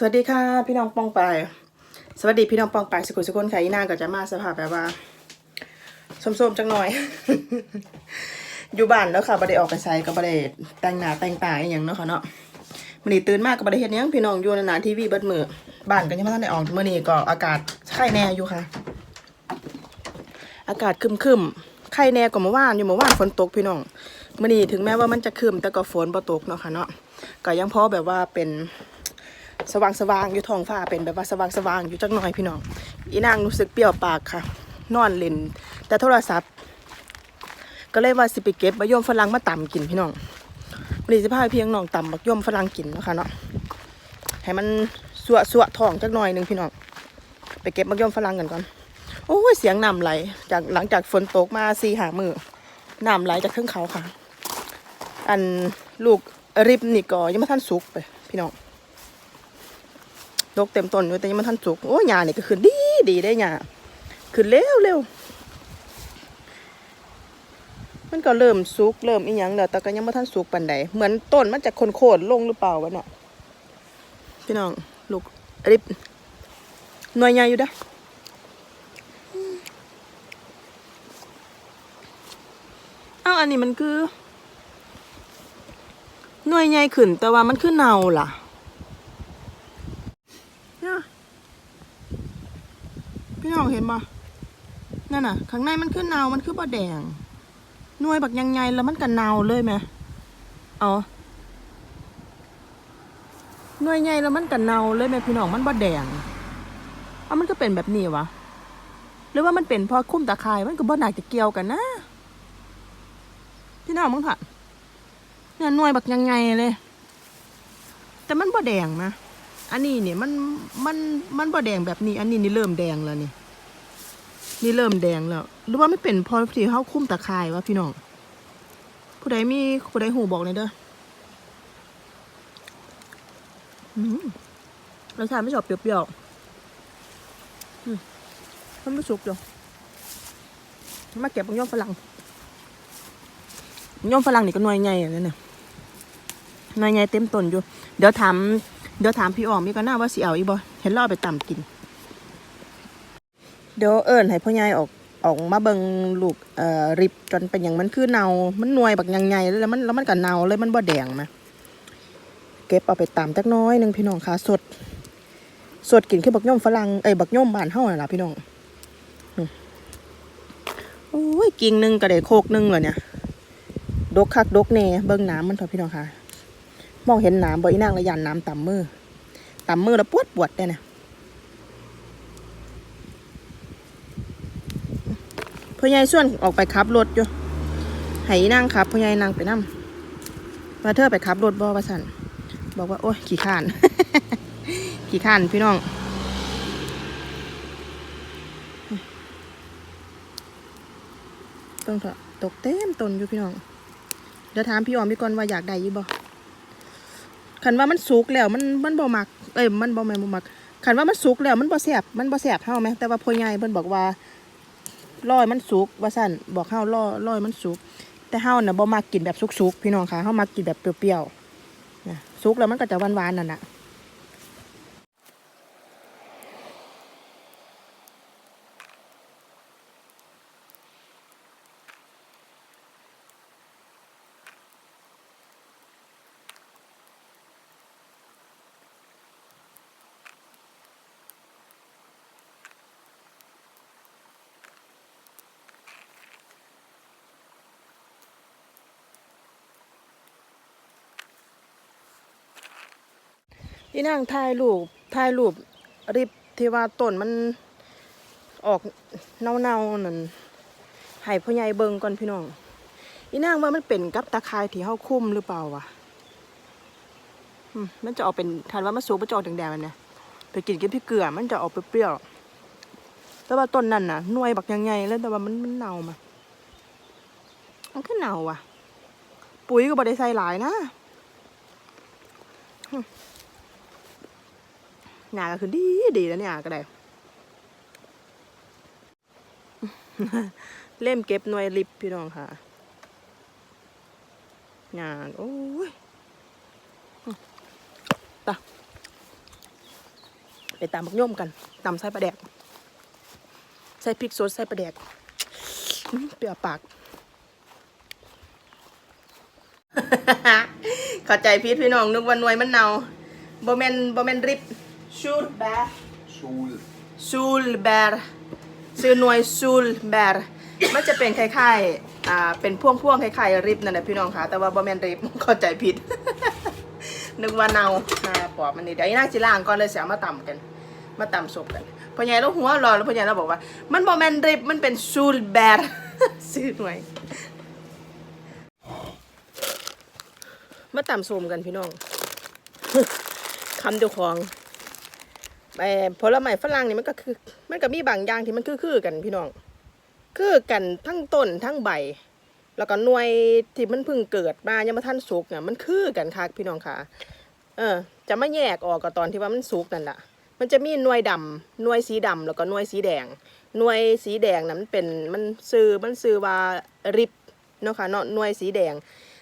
สวัสดีค่ะ พี่น้องปองปายสวัสดีพี่น้องปองปายสกุลสกุลค่ะอีนาก็จะมาสภาพแบบว่าส้มๆจังหน่อย อยู่บ้านแล้วค่ะบ่ได้ออกไปไสก็บ่ได้แต่งหน้าแต่งตาอย่างเนาะค่ะเนาะมื้อนี้ตื่นมากก็บ่ได้เฮ็ดยังพี่น้องอยู่นานๆทีวีเบิดมือบ้านก็ยังบ่ทันได้ออกมื้อนี้ก็อากาศไข้แน่อยู่ค่ะ อากาศคึมๆไข้แน่กว่าเมื่อวานอยู่เมื่อวานฝนตกพี่น้องเมื้อนี้ถึงแม้ว่ามันจะคึมแต่ก็ฝนบ่ตกเนาะค่ะเนาะก็ยังพอแบบว่าเป็น สว่างสว่างๆอยู่ท้องฟ้าเป็นแบบว่าสว่างสว่างๆอยู่จักหน่อยพี่น้องอีนางรู้สึกเปรี้ยวปากค่ะ นอนเล่นแต่โทรศัพท์ ก็เลยว่าสิไปเก็บมะยมฝรั่งมาตำกินพี่น้องวันนี้จะพาเพียงน้องตำบักยมฝรั่งกินนะคะเนาะให้มันสวสวท้องจักหน่อยหนึ่งพี่น้องไปเก็บมะยมฝรั่งกันก่อนโอ้ยเสียงน้ำไหลจากหลังจากฝนตกมาสี่หามือน้ำไหลจากเทือกเขาค่ะ อันลูกริบนี่ก็ยังไม่ทันสุกไปพี่น้อง ดกเต็มต้นอยู่แต่ยังมันทันสุกโอ้ยหญ้านี่ก็ขึ้นดีดีได้หญ้าขึ้นเร็วเร็วมันก็เริ่มสุกเริ่มอีหยังแล้วแต่ก็ยังไม่ทันสุกปานใดเหมือนต้นมันจะโคนๆลงหรือเปล่าวะเนาะพี่น้องลูกริบหน่วยใหญ่อยู่เด้อเอ้าอันนี้มันคือ หน่วยใหญ่ขึ้นแต่ว่ามันคือเนาล่ะ เนี่ยพี่น้อง เห็นปะนั่นน่ะ ข้างในมันคือเนามันคือบ่แดงหน่วยบักยังไงแล้วมันก็เนาเลยไหมเอาหน่วยใหญ่แล้วมันก็เนาเลยไหมพี่น้องมันบ่แดงเอามันก็เป็นแบบนี้วะหรือว่ามันเป็นเพราะคุ้มตาคายมันก็บ่น่าจะเกี่ยวกันนะพี่น้องมึงค่ะเนี่ยหน่วยบักยังไงเลย แต่มันบ่แดงนะอันนี้เนี่ยมันมันมันบ่แดงแบบนี้ อันนี้นี่เริ่มแดงแล้วนี่ นี่เริ่มแดงแล้ว หรือว่าไม่เป็นเพอที่เขาคุ้มตะข่ายวะพี่น้อง ผู้ใดมีผู้ใดหูบอกเลยเด้อรสชาติไม่ชอบเปรี้ยวๆมมันไม่สุกเดี๋ยมาเก็บบังย่อมฝรั่งย่อมฝรั่งนี่ก็หน่วยใหญ่อย่างนั้นเนี่ยหน่วยใหญ่เต็มต้นอยู่ เดี๋ยวถาม เดี๋ยวถามพี่ออมมีก็น่าว่าสิเอาอีบ่เห็นล่อไปต่ำกิน เดี๋ยวเอิญให้พ่อใหญ่ออกออกมาเบิงลูกเอ่อริบจนเป็นอย่างมันคือเนา มันหน่วยบักยังไงแล้วมันแล้วมันก็เนาเลยมันบ่แดงมาเก็บเอาไปตำจักน้อยหนึ่งพี่น้องค่ะสด สดกินคือบักย่อมฝรั่งเอ้ยบักย่อมบ้านเฮาน่ะล่ะพี่น้องโอ้ยกิ่งหนึ่งก็ได้โคกหนึ่งแล้วเนี่ย ดกคักดกแน่เบิ่งน้ำมันเถอะพี่น้องค่ะ มองเห็นน้ำบ่อีนางระยันน้ำต่ำมือต่ำมือแล้วปวดปวดได้เนะ พ่อใหญ่ส่วนออกไปขับรถอยู่ให้อีนางขับพ่อใหญ่นางไปนั่งมาเธอไปขับรถบ่ว่าสันบอกว่าโอ้ยขี่ข้าน ขี่ข้านพี่น้องต้องเถอะตกเต็มต้นอยู่พี่น้อง เดี๋ยวถามพี่ออมพี่ก่อนว่าอยากได้ยี่บ่ขันว่ามันสุกแล้วมันมันบ่มัก เอ้ยมันบ่แม่นบ่มักขันว่ามันสุกแล้วมันบ่แซ่บมันบ่แซ่บเฮาไหมแต่ว่าพ่อใหญ่เพิ่นบอกว่า ร้อยมันสุกว่าสั่นบอกเฮาร้อยร้อยมันสุก แต่เฮาน่ะบ่มักกินแบบสุกๆพี่น้องค่ะเฮามักกินแบบเปรี้ยวๆนะสุกแล้วมันก็จะหวานๆนั่นน่ะ พี่นางถ่ายรูปถ่ายรูปริบที่ว่าต้นมันออกเน่าๆนั่นให้พ่อใหญ่เบิ่งก่อนพี่น้อง อีนางว่ามันเป็นกับตะคร้ที่เฮาคุ้มหรือเปล่าวะมันจะออกเป็นทันว่ามันสูงมันจะออกแดงๆมันเนี่ยไปกินกับพี่เกลือ มันจะออกเปรี้ยวๆแต่ว่าต้นนั่นน่ะหน่วยบักยังไงแล้วแต่ว่ามันมันเน่ามามันก็เน่าว่ะ ปุ๋ยก็บ่ได้ใส่หลายนะ หนาก็คือดีดีแล้วเนี่ยก็ได้ เล่มเก็บหน่วยลิบพี่น้องค่ะงานโอ้ยตะไปตามบักย่อมกันตำใส่ปลาแดก ใส่พริกสดใส่ปลาแดกเปรี้ยวปาก เข้าใจพีทพี่น้องนึกว่าหน่วยมันเนาบ่แมนบ่แมนริบ ชูลแบร์ Sol. ชูลแบร์ซื้อหน่วยชูลแบร์มันจะเป็นคล้ายๆอ่าเป็นพ่วงๆคล้ายๆริบนั่นแหละพี่น้องค่ะแต่ว่าบ่แม่นริบเข้าใจผิด นึกว่าเนาอ่าปอบมันนี่เดี๋ยวอีนางสิล้างก่อนเลยเสียมาตำกัน มาตำศพกันพ่อใหญ่เราหัวเรอแล้วพ่อใหญ่เราบอกว่า มันบ่แม่นริบมันเป็นชูลแบร์ซื้อหน่วยมาตำส้มกันพี่น้องคำเดียวของ ไอ้ผลไม้ฝรั่งนี่มันก็คือ มันก็มีบางอย่างที่มันคือคือกันพี่น้อง คือกันทั้งต้นทั้งใบ แล้วก็หน่วยที่มันเพิ่งเกิดมายังมาท่านสุกเนี่ยมันคือกันคักพี่น้องค่ะ เออ จะไมาแยกออกกับตอนที่ว่ามันสุกนั่นแหละมันจะมีหน่วยดำหน่วยสีดำแล้วก็หน่วยสีแดง หน่วยสีแดงนั้นเป็นมันซื้อมันซื้อว่าริบเนาะค่ะเนาะหน่วยสีแดง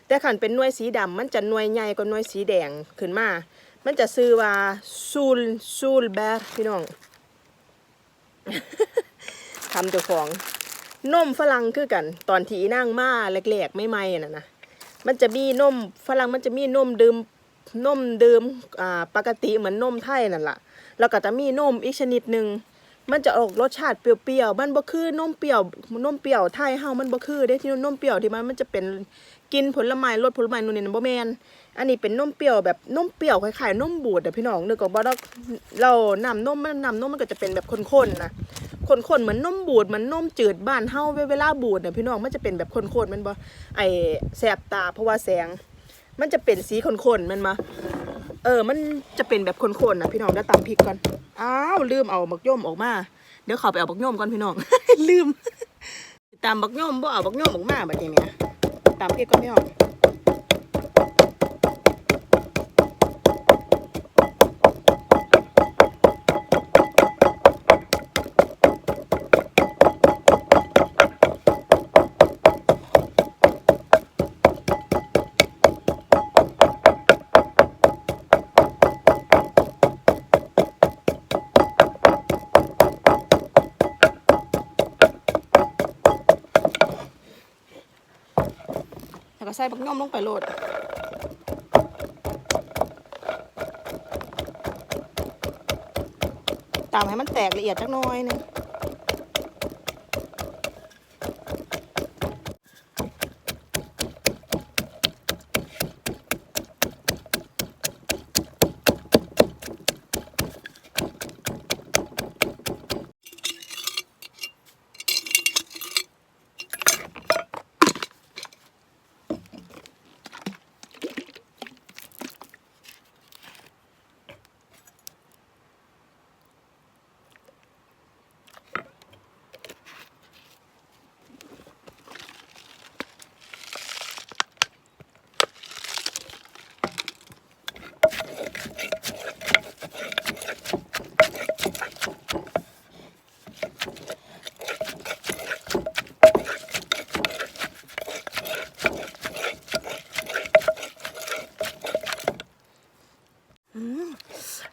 แต่ขันเป็นหน่วยสีดำมันจะหน่วยใหญ่กว่าหน่วยสีแดงขึ้นมา มันจะซื้อว่าซูลซูลแบร์พี่น้องทำเจ้าของนมฝรั่งคือกัน ตอนที่นั่งมาแรกๆไม่ไม่น่ะนะมันจะมีนมฝรั่งมันจะมีนมดื่มนมดื่มอ่าปกติเหมือนนมไทยนั่นแหละแล้วก็จะมีนมอีกชนิดหนึ่ง มันจะออกรสชาติเปรี้ยวๆ มันบ่คือนมเปรี้ยวนมเปรี้ยวไทยเฮามันบ่คือเด้ที่นมเปรี้ยวที่มันมันจะเป็นกินผลไม้รสผลไม้นู่นนี่บ่แม่นอันนี้เป็นนมเปรี้ยวแบบนมเปรี้ยวคล้ายๆนมบูดอะพี่น้องนึกออกบ่ดอกเราน้ำนมมันน้ำนมมันก็จะเป็นแบบข้นๆนะข้นๆเหมือนนมบูดเหมือนนมจืดบ้านเฮาเวลาบูดเนี่ยพี่น้องมันจะเป็นแบบข้นๆมันบ่ไอแสบตาเพราะว่าแสง มันจะเป็นสีขนๆมันมา เออ มันจะเป็นแบบขนๆนะพี่น้องเดี๋ยวตำพริกก่อน อ้าวลืมเอาบักย่อมออกมา เดี๋ยวเขาไปเอาบักย่อมก่อนพี่น้อง ลืมตามบักย่อมบ่เอาบักย่อมออกมาแบบนี้ตำพริกก่อนพี่น้อง บักย่อมลงไปโหลดตามให้มันแตกละเอียดจักหน้อยนึง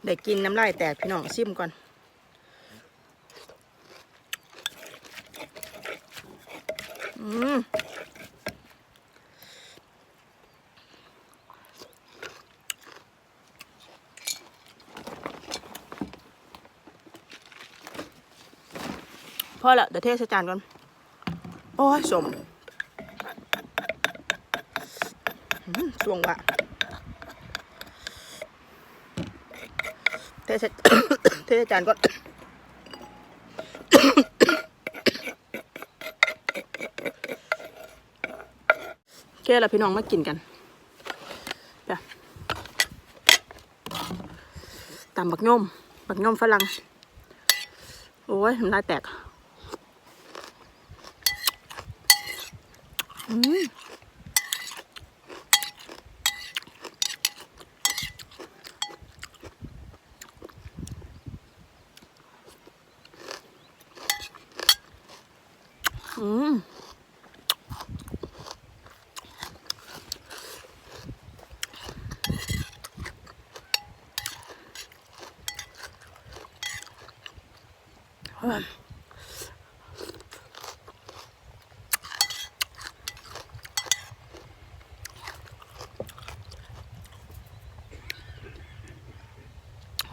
ได้ กินน้ำลายแตกพี่น้องชิมก่อน อืมพอละเดี๋ยวเทใส่จานก่อน โอ้ยสมอืมสวงว่ะ เทใส่เทใส่จานก่อนแค่ละพี่น้องมากินกันไปตำบักย่อมบักย่อมฝรั่ง โอ้ยน้ำลายแตก อืมอืม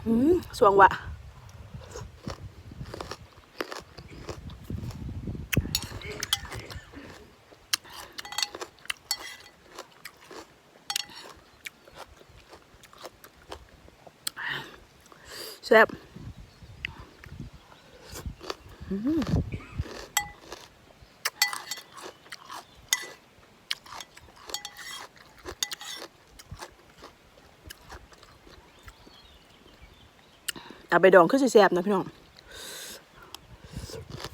อืม สวงวะแซ่บ เอาไปดองคือสิแซ่บนะพี่น้อง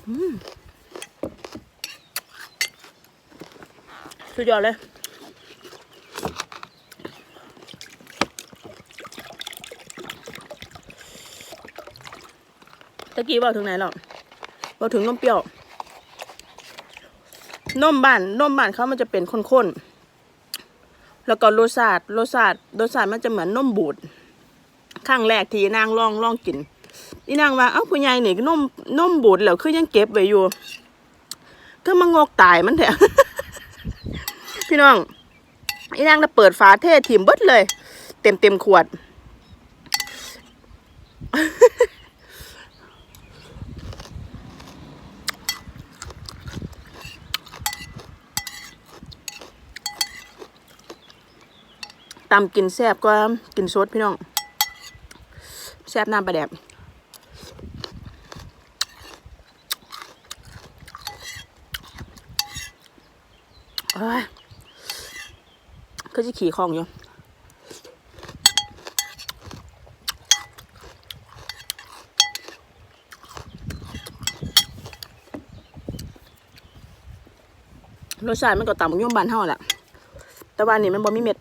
อืมสุดยอดเลยตะกี้บอกถึงไหนหรอบอกถึงนมเปรี้ยวนมบ้านนมบ้านเขามันจะเป็นข้นๆ แล้วก็รสชาติรสชาติรสชาติมันจะเหมือนนมบูด ครั้งแรกที่นางลองลองกินอีนางว่าเอ้าผู้ใหญ่นี่นมนมบูดแล้วคือยังเก็บไว้อยู่ก็มางอกตายมันแถพี่น้องอีนางน่ะเปิดฝาเทถิมเบิดเลย เต็มเต็มขวด ตำกินแซ่บก็กินสดพี่น้อง ซ่บน้ำปลาแดบเอ้ยก็จะขี่คลองอยู่รสชาติมันก็ต่ำกว่าย่มบานเท่าแหละแต่ว่าอันนี่มันบ่มีเม็ด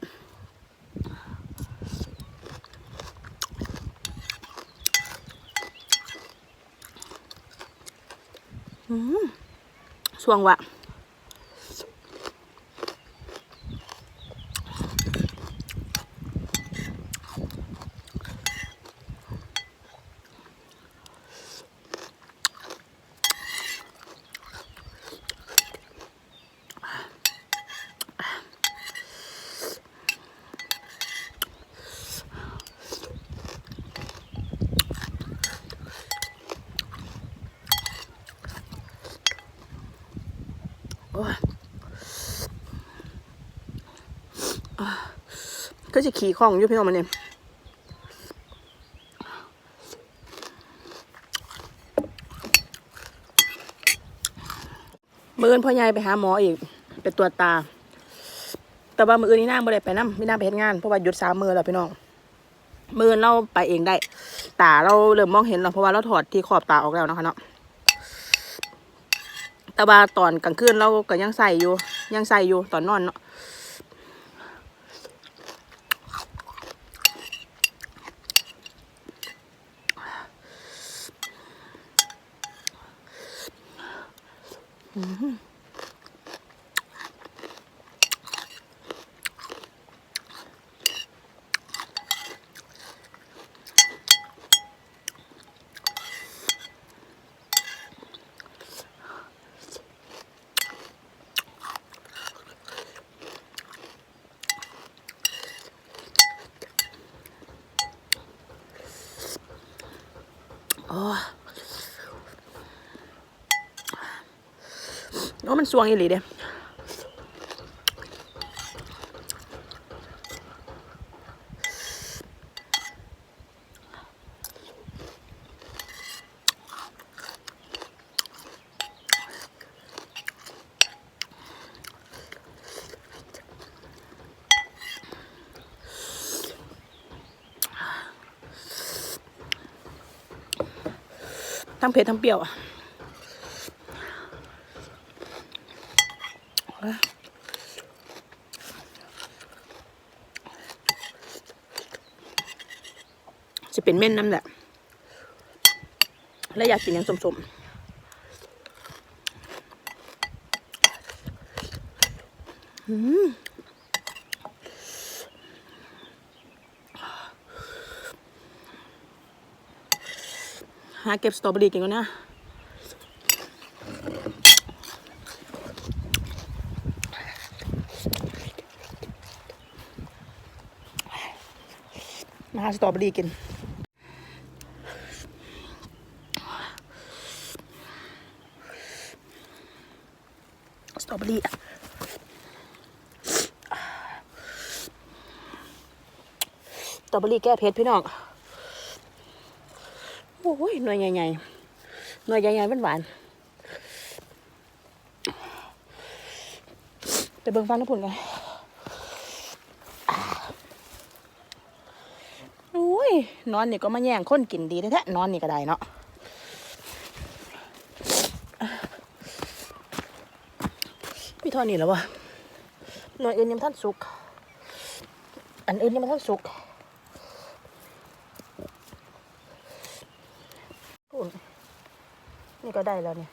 ช่วงวะ ก็จะขี่ข้องอยู่พี่น้องมันเนี่ยมืออื่นพ่อใหญ่ไปหาหมออีกไปตรวจตา แต่ว่ามืออื่นนี่นางไม่ได้ไปน้ำไม่นางไปเฮ็ดงานเพราะว่าหยุดสามมือแล้วพี่น้องมืออื่นเราไปเองได้ ตาเราเริ่มมองเห็นแล้วเพราะว่าเราถอดที่ขอบตาออกแล้วนะคะเนาะแต่ว่าตอนกลางคืนเราก็ยังใส่อยู่ ยังใส่อยู่ตอนนอนเนาะ อื มันสวงอีหลีเด้ทั้งเผ็ดทั้งเปรี้ยวอะ เนเม่นน้ำแหละ และอยากกินอย่างสมๆหาเก็บสตรอเบอรี่กินก่อนนะมาหาสตรอเบอรี่กิน อเบอรี่แก้เผ็ดพี่น้องโอ้ยหน่วยใหญ่ๆหน่วยใหญ่ๆหวานๆไปเบิ่งฟังน้ำผุนกันโอ้ยนอนนี่ก็มาแย่งคนกินดีแท้ๆนอนนี่ก็ได้เนาะมีเท่านี้แล้ววะหน่วยอื่นยังท่านสุก อันอื่นยังม่ท่านสุกอุ่นนี่ ก็ได้แล้วเนี่ย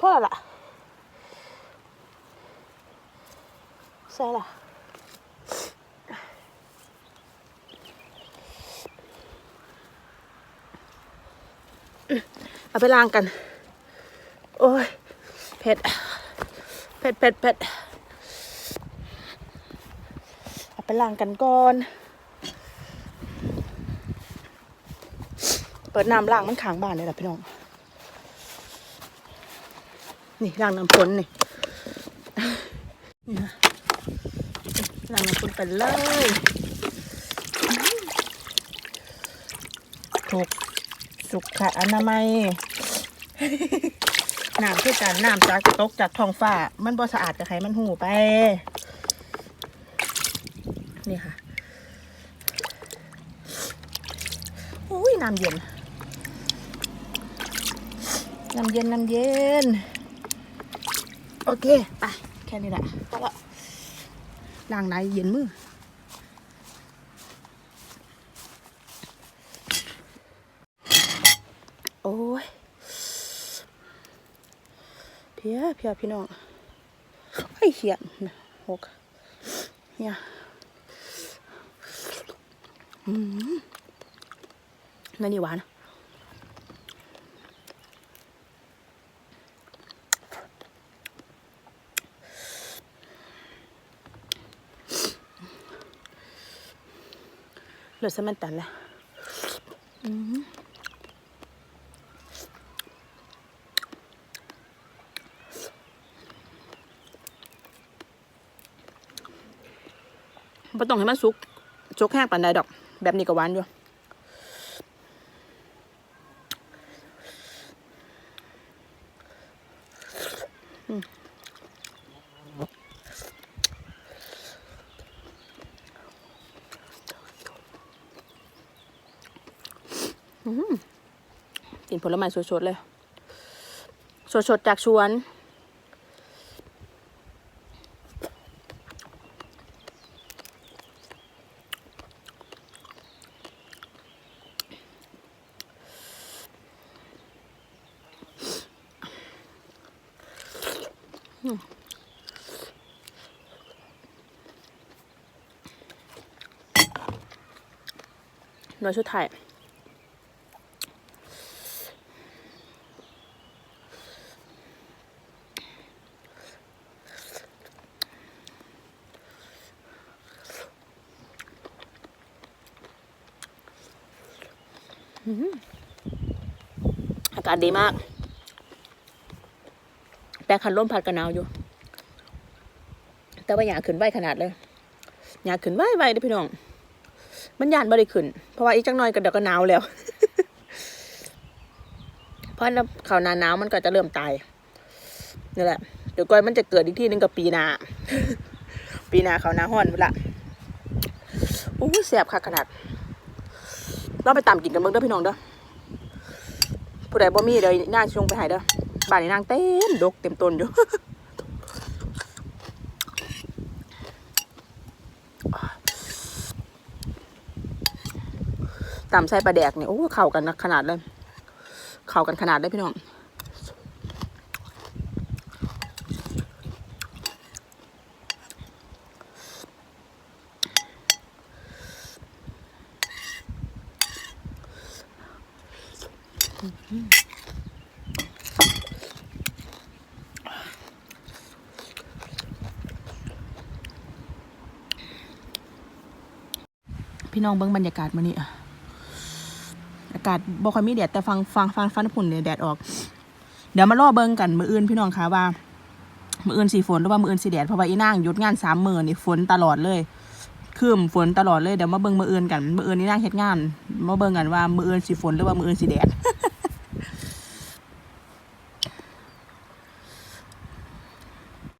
พ่อละใส่ละเอาไปล้างกัน โอ้ยเผ็ดเผ็ดเผ็ดเผ็ดเอาไปล้างกันก่อน เปิดน้ำล้างมันขางบ้านเลยล่ะพี่น้อง นี่ล้างน้ำฝนนี่นี่นะล้างน้ำฝนไปเลยถูกสุขอนามัยน้ำคือการน้ำจากตกจากท้องฟ้า มันบ่สะอาดกับใครมันหูไป นี่ค่ะ อุ้ยน้ำเย็น น้ำเย็นน้ำเย็น โอเค ไป แค่นี้แหละพอละล้างไหนเย็นมือโอ้ยเพียเพียพี่น้องไอ้เขียนนะหกเนี่ยอืมนั่นนี่หวาน เหลือสมันตันแล้วอืมบ่ต้องให้มันสุกสุกแห้งปานใดดอก แบบนี้ก็หวานอยู่อืมอืม กินผลไม้สดๆเลย สดๆจากสวนหน่วยชุดไทยาศดีมาก แต่คันร่มพัดกันหนาวอยู่ แต่ว่าอยากขึ้นไหวขนาดเลยอยากขึ้นไหวไหวเด้พี่น้อง มันยานบ่ได้ขึ้น เพราะว่าอีกจังหน่อยก็เดี๋ยวก็หนาวแล้ว เพราะน้ำเขาวนาหนาวมันก็จะเริ่มตายนี่แหละ เดี๋ยวก่อนมันจะเกิดอีกที่หนึงกับปีนาปีนาเขาวนาห้อนละอู้ยแสบค่ะขนาด เราไปตามกินกันเบิ่งเด้อพี่น้องเด้อ ผู้ใดบ่มีเดี๋ยวนางชงไปหายเด้อบ้านนี้นางเต็มดกเต็มต้นอยู่ตำไส้ปลาแดกเนี่ยโอ้เข้ากันนะขนาดเลย เข้ากันขนาดเลยพี่น้อง พี่น้องเบิ้งบรรยากาศมื้อนี้อะอากาศบ่ค่อยมีแดดแต่ฟังฟังฟังฟังฝุ่นเนี่ยแดดออก เดี๋ยวมารอเบิ้งกันมืออื่นพี่น้องคะว่ามืออื่นสีฝนหรือว่ามืออื่นสีแดดเพราะว่าอีนางหยุดงานสามมื้อนี่ฝนตลอดเลยคืมฝนตลอดเลยเดี๋ยวมาเบิ่งมืออื่นกันมืออื่นนี่นางเฮ็ดงานมาเบิ่งกันว่ามืออื่นสีฝนหรือว่ามืออื่นสีแดด